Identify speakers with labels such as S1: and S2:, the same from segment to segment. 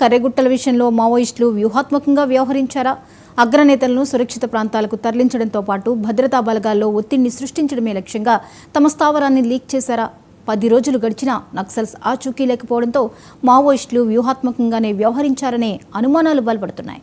S1: కర్రెగుట్టల విషయంలో మావోయిస్టులు వ్యూహాత్మకంగా వ్యవహరించారా? అగ్రనేతలను సురక్షిత ప్రాంతాలకు తరలించడంతో పాటు భద్రతా బలగాల్లో ఒత్తిడిని సృష్టించడమే లక్ష్యంగా తమ స్థావరాన్ని లీక్ చేశారా? పది రోజులు గడిచినా నక్సల్స్ ఆచూకీ లేకపోవడంతో మావోయిస్టులు వ్యూహాత్మకంగానే వ్యవహరించారనే అనుమానాలు బలపడుతున్నాయి.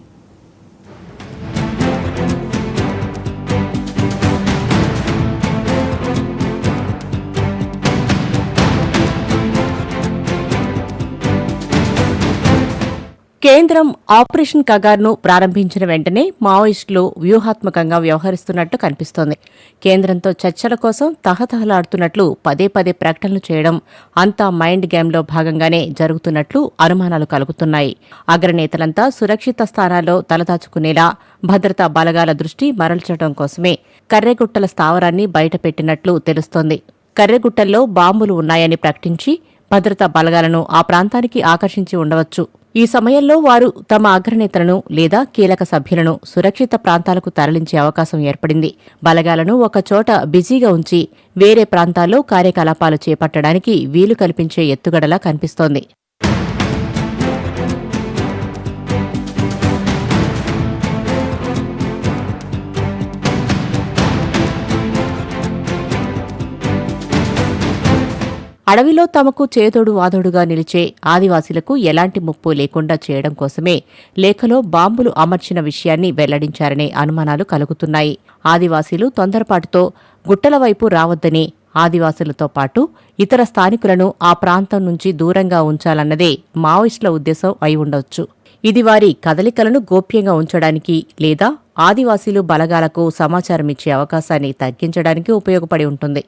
S2: కేంద్రం ఆపరేషన్ కగార్ను ప్రారంభించిన వెంటనే మావోయిస్టులు వ్యూహాత్మకంగా వ్యవహరిస్తున్నట్లు కనిపిస్తోంది. కేంద్రంతో చర్చల కోసం తహతహలాడుతున్నట్లు పదే పదే ప్రకటనలు చేయడం అంతా మైండ్ గేమ్లో భాగంగానే జరుగుతున్నట్లు అనుమానాలు కలుగుతున్నాయి. అగ్రనేతలంతా సురక్షిత స్థానాల్లో తలదాచుకునేలా భద్రతా బలగాల దృష్టి మరల్చడం కోసమే కర్రెగుట్టల స్థావరాన్ని బయటపెట్టినట్లు తెలుస్తోంది. కర్రెగుట్టల్లో బాంబులు ఉన్నాయని ప్రకటించి భద్రతా బలగాలను ఆ ప్రాంతానికి ఆకర్షించి ఉండవచ్చు. ఈ సమయంలో వారు తమ అగ్రనేతలను లేదా కీలక సభ్యులను సురక్షిత ప్రాంతాలకు తరలించే అవకాశం ఏర్పడింది. బలగాలను ఒకచోట బిజీగా ఉంచి వేరే ప్రాంతాల్లో కార్యకలాపాలు చేపట్టడానికి వీలు కల్పించే ఎత్తుగడలా కనిపిస్తోంది. అడవిలో తమకు చేదోడు వాదోడుగా నిలిచే ఆదివాసీలకు ఎలాంటి ముప్పు లేకుండా చేయడం కోసమే లేఖలో బాంబులు అమర్చిన విషయాన్ని వెల్లడించారనే అనుమానాలు కలుగుతున్నాయి. ఆదివాసీలు తొందరపాటుతో గుట్టల వైపు రావద్దని ఆదివాసులతో పాటు ఇతర స్థానికులను ఆ ప్రాంతం నుంచి దూరంగా ఉంచాలన్నదే మావోయిస్టుల ఉద్దేశం అయి ఉండవచ్చు ఇది వారి కదలికలను గోప్యంగా ఉంచడానికి లేదా ఆదివాసీలు బలగాలకు సమాచారం ఇచ్చే అవకాశాన్ని తగ్గించడానికి ఉపయోగపడి ఉంటుంది.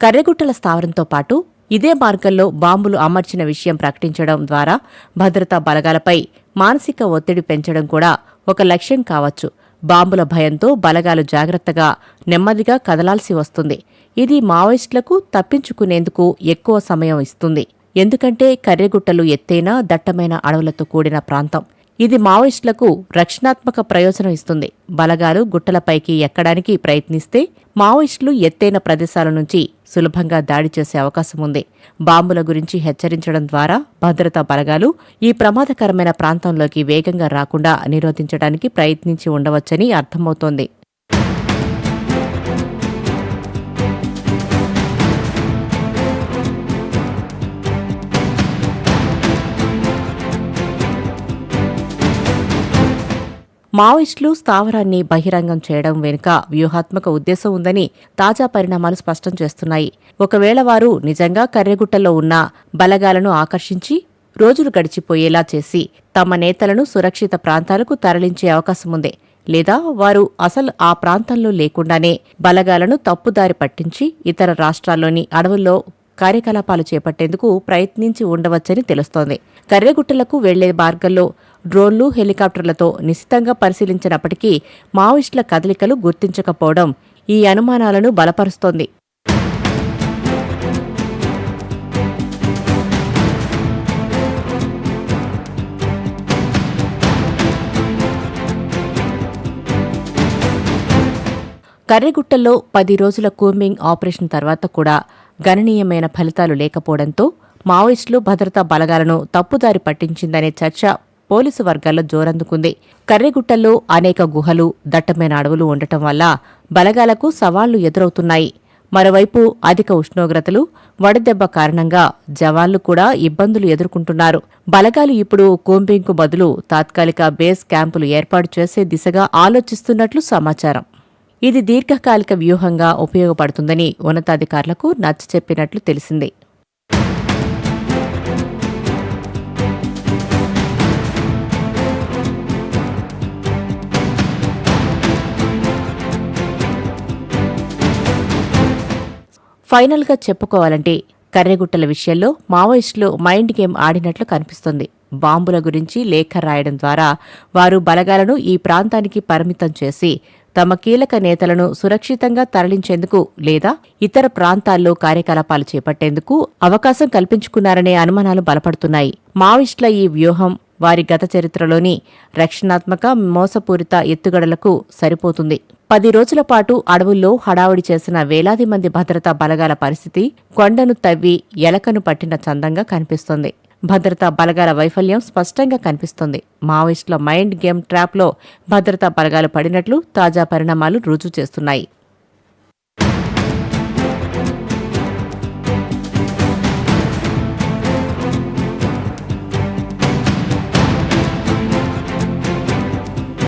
S2: కర్రెగుట్టల స్థావరంతో పాటు ఇదే మార్గంలో బాంబులు అమర్చిన విషయం ప్రకటించడం ద్వారా భద్రతా బలగాలపై మానసిక ఒత్తిడి పెంచడం కూడా ఒక లక్ష్యం కావచ్చు. బాంబుల భయంతో బలగాలు జాగ్రత్తగా నెమ్మదిగా కదలాల్సి వస్తుంది. ఇది మావోయిస్టులకు తప్పించుకునేందుకు ఎక్కువ సమయం ఇస్తుంది. ఎందుకంటే కర్రెగుట్టలు ఎత్తైన దట్టమైన అడవులతో కూడిన ప్రాంతం. ఇది మావోయిస్టులకు రక్షణాత్మక ప్రయోజనం ఇస్తుంది. బలగాలు గుట్టలపైకి ఎక్కడానికి ప్రయత్నిస్తే మావోయిస్టులు ఎత్తైన ప్రదేశాల నుంచి సులభంగా దాడి చేసే అవకాశం ఉంది. బాంబుల గురించి హెచ్చరించడం ద్వారా భద్రతా బలగాలు ఈ ప్రమాదకరమైన ప్రాంతంలోకి వేగంగా రాకుండా నిరోధించడానికి ప్రయత్నించి ఉండవచ్చని అర్థమవుతోంది. మావోయిస్టులు స్థావరాన్ని బహిరంగం చేయడం వెనుక వ్యూహాత్మక ఉద్దేశం ఉందని తాజా పరిణామాలు స్పష్టం చేస్తున్నాయి. ఒకవేళ వారు నిజంగా కర్రెగుట్టలో ఉన్న బలగాలను ఆకర్షించి రోజులు గడిచిపోయేలా చేసి తమ నేతలను సురక్షిత ప్రాంతాలకు తరలించే అవకాశం ఉంది. లేదా వారు అసలు ఆ ప్రాంతంలో లేకుండానే బలగాలను తప్పుదారి పట్టించి ఇతర రాష్ట్రాల్లోని అడవుల్లో కార్యకలాపాలు చేపట్టేందుకు ప్రయత్నించి ఉండవచ్చని తెలుస్తోంది. కర్రెగుట్టలకు వెళ్ళే మార్గంలో డ్రోన్లు హెలికాప్టర్లతో నిశితంగా పరిశీలించినప్పటికీ మావోయిస్టుల కదలికలు గుర్తించకపోవడం ఈ అనుమానాలను బలపరుస్తోంది. కర్రెగుట్టల్లో పది రోజుల కూంబింగ్ ఆపరేషన్ తర్వాత కూడా గణనీయమైన ఫలితాలు లేకపోవడంతో మావోయిస్టులు భద్రతా బలగాలను తప్పుదారి పట్టించిందనే చర్చ పోలీసు వర్గాల్లో జోరందుకుంది. కర్రెగుట్టల్లో అనేక గుహలు దట్టమైన అడవులు ఉండటం వల్ల బలగాలకు సవాళ్ళు ఎదురవుతున్నాయి. మరోవైపు అధిక ఉష్ణోగ్రతలు వడదెబ్బ కారణంగా జవాన్లు కూడా ఇబ్బందులు ఎదుర్కొంటున్నారు. బలగాలు ఇప్పుడు కూంబింగ్కు బదులు తాత్కాలిక బేస్ క్యాంపులు ఏర్పాటు చేసే దిశగా ఆలోచిస్తున్నట్లు సమాచారం. ఇది దీర్ఘకాలిక వ్యూహంగా ఉపయోగపడుతుందని ఉన్నతాధికారులకు నచ్చ చెప్పినట్లు తెలిసింది. ఫైనల్గా చెప్పుకోవాలంటే కర్రెగుట్టల విషయంలో మావోయిస్టులు మైండ్ గేమ్ ఆడినట్లు కనిపిస్తుంది. బాంబుల గురించి లేఖ రాయడం ద్వారా వారు బలగాలను ఈ ప్రాంతానికి పరిమితం చేసి తమ కీలక నేతలను సురక్షితంగా తరలించేందుకు లేదా ఇతర ప్రాంతాల్లో కార్యకలాపాలు చేపట్టేందుకు అవకాశం కల్పించుకున్నారనే అనుమానాలు బలపడుతున్నాయి. మావిస్టుల ఈ వ్యూహం వారి గత చరిత్రలోని రక్షణాత్మక మోసపూరిత ఎత్తుగడలకు సరిపోతుంది. పది రోజుల పాటు అడవుల్లో హడావుడి చేసిన వేలాది మంది భద్రతా బలగాల పరిస్థితి కొండను తవ్వి ఎలకను పట్టిన చందంగా కనిపిస్తోంది. భద్రతా బలగాల వైఫల్యం స్పష్టంగా కనిపిస్తోంది. మావోయిస్టుల మైండ్ గేమ్ ట్రాప్లో భద్రతా బలగాలు పడినట్లు తాజా పరిణామాలు రుజువు చేస్తున్నాయి.